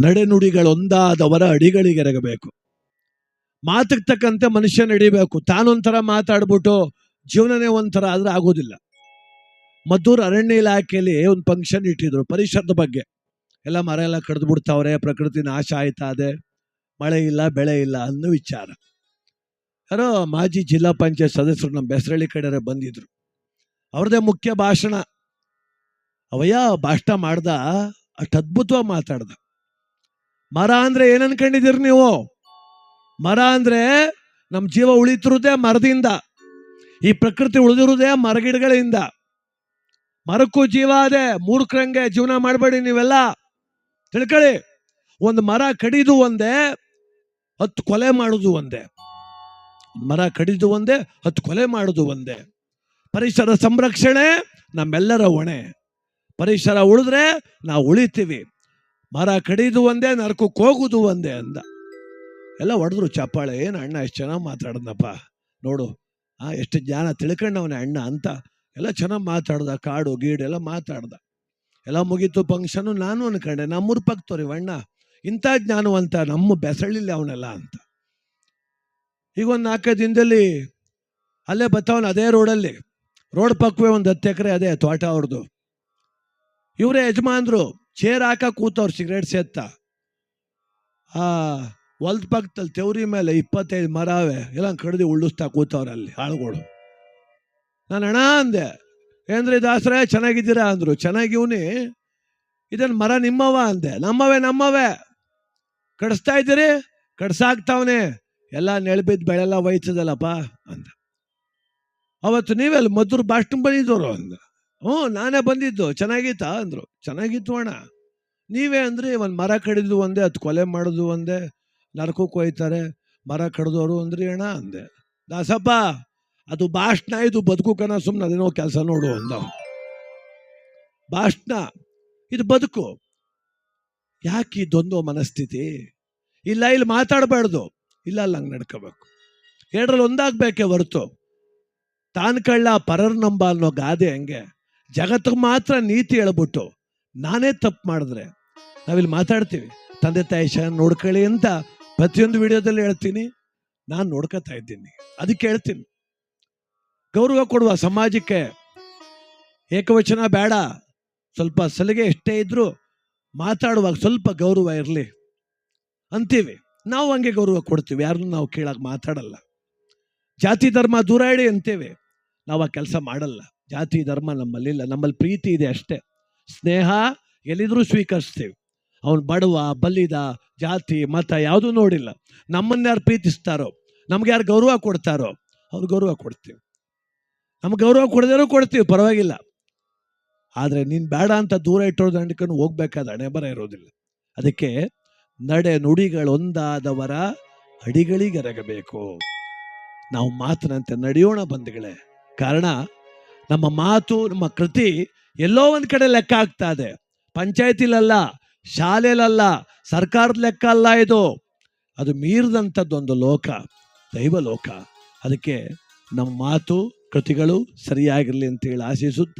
ನಡೆನುಡಿಗಳೊಂದಾದವರ ಅಡಿಗಳಿಗೆರಗಬೇಕು. ಮಾತಿಗೆ ತಕ್ಕಂತೆ ಮನುಷ್ಯ ನಡಿಬೇಕು ತಾನೊಂಥರ ಮಾತಾಡ್ಬಿಟ್ಟು ಜೀವನನೇ ಒಂಥರ ಆದ್ರೆ ಆಗೋದಿಲ್ಲ. ಮದ್ದೂರು ಅರಣ್ಯ ಇಲಾಖೆಯಲ್ಲಿ ಒಂದು ಫಂಕ್ಷನ್ ಇಟ್ಟಿದ್ರು ಪರಿಸರದ ಬಗ್ಗೆ. ಎಲ್ಲ ಮರ ಎಲ್ಲ ಕಡ್ದು ಬಿಡ್ತಾವ್ರೆ, ಪ್ರಕೃತಿ ನಾಶ ಆಯ್ತಾ ಅದೇ? ಮಳೆ ಇಲ್ಲ, ಬೆಳೆ ಇಲ್ಲ ಅನ್ನೋ ವಿಚಾರ. ಯಾರೋ ಮಾಜಿ ಜಿಲ್ಲಾ ಪಂಚಾಯತ್ ಸದಸ್ಯರು ನಮ್ಮ ಬೆಸರಳ್ಳಿ ಕಡೆ ಬಂದಿದ್ರು. ಅವ್ರದ್ದೇ ಮುಖ್ಯ ಭಾಷಣ. ಅವಯ್ಯ ಭಾಷಣ ಮಾಡ್ದ ಅಷ್ಟು ಅದ್ಭುತವಾಗಿ ಮಾತಾಡ್ದ. ಮರ ಅಂದ್ರೆ ಏನ್ ನೀವು? ಮರ ಅಂದ್ರೆ ನಮ್ಮ ಜೀವ ಉಳಿತಿರೋದೇ ಮರದಿಂದ. ಈ ಪ್ರಕೃತಿ ಉಳಿದಿರುವುದೇ ಮರಗಿಡಗಳಿಂದ ಮರಕ್ಕೂ ಜೀವ ಅದೇ, ಮೂರ್ಖರಂಗೆ ಜೀವನ ಮಾಡಬೇಡಿ ನೀವೆಲ್ಲ. ತಿಳ್ಕೊಳ್ಳಿ, ಒಂದು ಮರ ಕಡಿದು ಒಂದೇ, ಹತ್ತು ಕೊಲೆ ಮಾಡುದು ಒಂದೇ ಮರ ಕಡಿದು ಒಂದೇ, ಹತ್ತು ಕೊಲೆ ಮಾಡುದು ಒಂದೇ. ಪರಿಸರ ಸಂರಕ್ಷಣೆ ನಮ್ಮೆಲ್ಲರ ಹೊಣೆ. ಪರಿಸರ ಉಳಿದ್ರೆ ನಾವು ಉಳಿತೀವಿ. ಮರ ಕಡಿದು ಒಂದೇ, ನರಕಕ್ಕೆ ಹೋಗುದು ಒಂದೇ ಅಂದ. ಎಲ್ಲ ಹೊಡೆದ್ರು, ಚಪ್ಪಾಳೆ, ಏನು ಅಣ್ಣ ಎಷ್ಟು ಚೆನ್ನಾಗಿ ಮಾತಾಡ್ದಪ್ಪ ನೋಡು, ಆ, ಎಷ್ಟು ಜ್ಞಾನ ತಿಳ್ಕೊಂಡವನೇ ಅಣ್ಣ ಅಂತ. ಎಲ್ಲ ಚೆನ್ನಾಗಿ ಮಾತಾಡ್ದ, ಕಾಡು, ಗೀಡು ಎಲ್ಲ ಮಾತಾಡ್ದ. ಎಲ್ಲ ಮುಗೀತು ಫಂಕ್ಷನು ನಾನು ಅನ್ಕೊಂಡೆ, ನಮ್ಮೂರ ತೋರಿ ಅಣ್ಣ, ಇಂಥ ಜ್ಞಾನವಂತ ನಮ್ಮ ಬೆಸಳಿಲ್ಲ ಅವನೆಲ್ಲ ಅಂತ. ಈಗ ಒಂದು ನಾಲ್ಕೈದು ದಿನದಲ್ಲಿ ಅಲ್ಲೇ ಬರ್ತಾವನ ಅದೇ ರೋಡಲ್ಲಿ, ರೋಡ್ ಪಕ್ಕವೇ ಒಂದು ಹತ್ತು ಎಕರೆ ಅದೇ ತೋಟ ಅವ್ರದ್ದು ಇವರೇ ಯಜಮಾನ್ರು ಚೇರ್ ಹಾಕ ಕೂತವ್ರು ಸಿಗರೇಟ್ ಸೇತ್ತ ಆ, ಹೊಲ್ದ ಪಕ್ಕದಲ್ಲಿ ತೆವ್ರಿ ಮೇಲೆ ಇಪ್ಪತ್ತೈದು ಮರವೇ ಎಲ್ಲ ಕಡ್ದು ಉಳ್ಳಿಸ್ತಾ ಕೂತವ್ರೆ ಅಲ್ಲಿ ಆಳುಗಳು ನಾನು ಅಣ್ಣ ಅಂದೆ, ಏನ್ರಿ ದಾಸರೇ, ಚೆನ್ನಾಗಿದ್ದೀರಾ ಅಂದ್ರು. ಚೆನ್ನಾಗಿವ್ನಿ ಇದನ್ ಮರ ನಿಮ್ಮವ ಅಂದೆ. ನಮ್ಮವೇ ನಮ್ಮವೇ. ಕಡಿಸ್ತಾ ಇದ್ದೀರಿ? ಕಡ್ಸಾಕ್ತಾವನೆ. ಎಲ್ಲ ನೆಳ್ಬಿದ್ದು ಬೆಳೆಲ್ಲ ಒಯ್ತದಲ್ಲಪ್ಪ ಅಂದ. ಅವತ್ತು ನೀವೆಲ್ಲ ಮದ್ದೂರು ಬಾಷ್ಟು ಬಂದಿದ್ದವರು ಅಂದ. ಹ್ಞೂ ನಾನೇ ಬಂದಿದ್ದು. ಚೆನ್ನಾಗಿತ್ತಾ? ಅಂದ್ರು. ಚೆನ್ನಾಗಿತ್ತು ಅಣ್ಣ. ನೀವೇ ಅಂದ್ರೆ, ಒಂದು ಮರ ಕಡಿದು ಒಂದೇ, ಅದು ಕೊಲೆ ಮಾಡೋದು ಒಂದೇ, ನರಕಕ್ಕೆ ಹೋಯ್ತಾರೆ, ಮರ ಕಡ್ದೋರು ಅಂದ್ರಿ ಅಣ್ಣ ಅಂದೆ. ದಾಸಪ್ಪ, ಅದು ಭಾಷಣ ಇದು ಬದುಕು ಕಣ ಸುಮ್ಮನೆ ಅದೇನೋ ಕೆಲಸ ನೋಡು ಅಂದ. ಭಾಷಣ ಇದು ಬದುಕು. ಯಾಕೆ ಇದೊಂದು ಮನಸ್ಥಿತಿ? ಇಲ್ಲ, ಇಲ್ಲಿ ಮಾತಾಡಬಾರ್ದು. ಇಲ್ಲ, ಅಲ್ಲಿ ಹಂಗೆ ನಡ್ಕೋಬೇಕು. ಎರಡರಲ್ಲಿ ಒಂದಾಗಬೇಕೇ ಹೊರತು. ತಾನ್ ಕಳ್ಳ ಪರರ್ ನಂಬ ಅನ್ನೋ ಗಾದೆ ಹಂಗೆ. ಜಗತ್ತಿಗೆ ಮಾತ್ರ ನೀತಿ ಹೇಳ್ಬಿಟ್ಟು ನಾನೇ ತಪ್ಪು ಮಾಡಿದ್ರೆ ನಾವಿಲ್ಲಿ ಮಾತಾಡ್ತೀವಿ, ತಂದೆ ತಾಯಿ ಚೆನ್ನಾಗಿ ನೋಡ್ಕೊಳ್ಳಿ ಅಂತ ಪ್ರತಿಯೊಂದು ವಿಡಿಯೋದಲ್ಲಿ ಹೇಳ್ತೀನಿ. ನಾನು ನೋಡ್ಕೋತಾ ಇದ್ದೀನಿ. ಅದಕ್ಕೆ ಹೇಳ್ತೀನಿ. ಗೌರವ ಕೊಡುವ ಸಮಾಜಕ್ಕೆ ಏಕವಚನ ಬೇಡ. ಸ್ವಲ್ಪ ಸಲಿಗೆ ಎಷ್ಟೇ ಇದ್ದರೂ ಮಾತಾಡುವಾಗ ಸ್ವಲ್ಪ ಗೌರವ ಇರಲಿ ಅಂತೀವಿ. ನಾವು ಹಂಗೆ ಗೌರವ ಕೊಡ್ತೀವಿ. ಯಾರನ್ನೂ ನಾವು ಕೇಳಾಗ ಮಾತಾಡಲ್ಲ. ಜಾತಿ, ಧರ್ಮ ದೂರ ಇಡಿ ಅಂತೀವಿ. ನಾವು ಆ ಕೆಲಸ ಮಾಡಲ್ಲ. ಜಾತಿ, ಧರ್ಮ ನಮ್ಮಲ್ಲಿಲ್ಲ ನಮ್ಮಲ್ಲಿ ಪ್ರೀತಿ ಇದೆ ಅಷ್ಟೇ. ಸ್ನೇಹ ಎಲ್ಲಿದ್ರೂ ಸ್ವೀಕರಿಸ್ತೀವಿ. ಅವನು ಬಡವ ಬಲ್ಲಿದ ಜಾತಿ, ಮತ ಯಾವುದೂ ನೋಡಿಲ್ಲ. ನಮ್ಮನ್ನ ಯಾರು ಪ್ರೀತಿಸ್ತಾರೋ, ನಮ್ಗೆ ಯಾರು ಗೌರವ ಕೊಡ್ತಾರೋ, ಅವ್ರು ಗೌರವ ಕೊಡ್ತೀವಿ. ನಮ್ಗೆ ಗೌರವ ಕೊಡದೇನೂ ಕೊಡ್ತೀವಿ, ಪರವಾಗಿಲ್ಲ. ಆದರೆ ನೀನು ಬೇಡ ಅಂತ ದೂರ ಇಟ್ಟೋದು ಅಂಡ್ಕೊಂಡು ಹೋಗ್ಬೇಕಾದ ಹಣೆ ಬರ ಇರೋದಿಲ್ಲ. ಅದಕ್ಕೆ ನಡೆ ನುಡಿಗಳೊಂದಾದವರ ಅಡಿಗಳಿಗೆರಗಬೇಕು. ನಾವು ಮಾತಿನಂತೆ ನಡೆಯೋಣ ಬಂಧುಗಳೇ. ಕಾರಣ ನಮ್ಮ ಮಾತು, ನಮ್ಮ ಕೃತಿ ಎಲ್ಲೋ ಒಂದು ಕಡೆ ಲೆಕ್ಕ ಆಗ್ತಾ ಇದೆ. ಪಂಚಾಯತಿಲಲ್ಲ, ಶಾಲೆಲಲ್ಲ, ಸರ್ಕಾರದ ಲೆಕ್ಕ ಅಲ್ಲ ಇದು. ಅದು ಮೀರಿದಂಥದ್ದೊಂದು ಲೋಕ, ದೈವ ಲೋಕ. ಅದಕ್ಕೆ ನಮ್ಮ ಮಾತು, ಕೃತಿಗಳು ಸರಿಯಾಗಿರಲಿ ಅಂತೇಳಿ ಆಶಿಸುತ್ತಾ